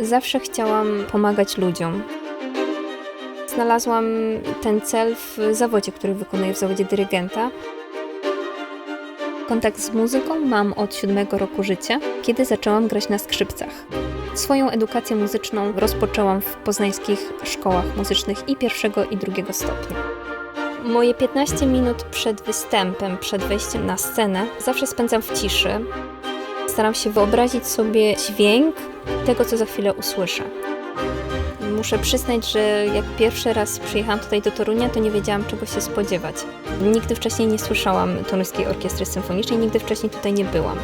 Zawsze chciałam pomagać ludziom. Znalazłam ten cel w zawodzie, który wykonuję w zawodzie dyrygenta. Kontakt z muzyką mam od siódmego roku życia, kiedy zaczęłam grać na skrzypcach. Swoją edukację muzyczną rozpoczęłam w poznańskich szkołach muzycznych i pierwszego i drugiego stopnia. Moje 15 minut przed występem, przed wejściem na scenę, zawsze spędzam w ciszy. Staram się wyobrazić sobie dźwięk tego, co za chwilę usłyszę. Muszę przyznać, że jak pierwszy raz przyjechałam tutaj do Torunia, to nie wiedziałam, czego się spodziewać. Nigdy wcześniej nie słyszałam Toruńskiej Orkiestry Symfonicznej, nigdy wcześniej tutaj nie byłam.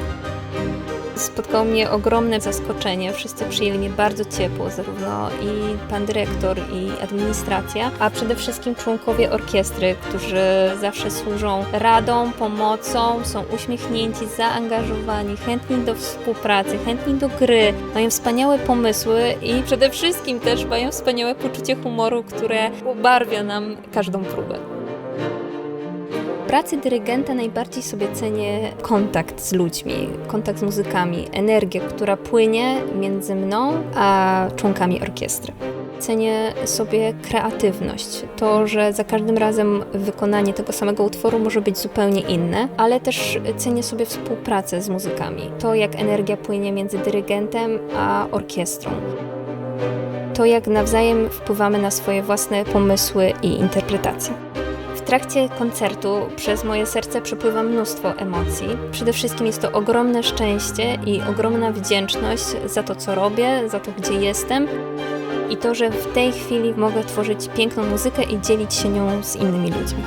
Spotkało mnie ogromne zaskoczenie. Wszyscy przyjęli mnie bardzo ciepło, zarówno i pan dyrektor, i administracja, a przede wszystkim członkowie orkiestry, którzy zawsze służą radą, pomocą, są uśmiechnięci, zaangażowani, chętni do współpracy, chętni do gry, mają wspaniałe pomysły i przede wszystkim też mają wspaniałe poczucie humoru, które ubarwia nam każdą próbę. Pracy dyrygenta najbardziej sobie cenię kontakt z ludźmi, kontakt z muzykami, energię, która płynie między mną a członkami orkiestry. Cenię sobie kreatywność, to, że za każdym razem wykonanie tego samego utworu może być zupełnie inne, ale też cenię sobie współpracę z muzykami, to jak energia płynie między dyrygentem a orkiestrą. To jak nawzajem wpływamy na swoje własne pomysły i interpretacje. Trakcie koncertu przez moje serce przepływa mnóstwo emocji. Przede wszystkim jest to ogromne szczęście i ogromna wdzięczność za to, co robię, za to, gdzie jestem i to, że w tej chwili mogę tworzyć piękną muzykę i dzielić się nią z innymi ludźmi.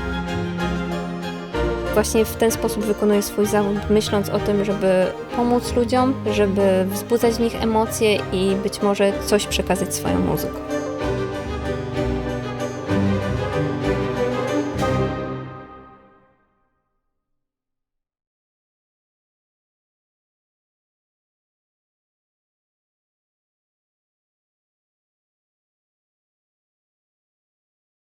Właśnie w ten sposób wykonuję swój zawód, myśląc o tym, żeby pomóc ludziom, żeby wzbudzać w nich emocje i być może coś przekazać swoją muzyką.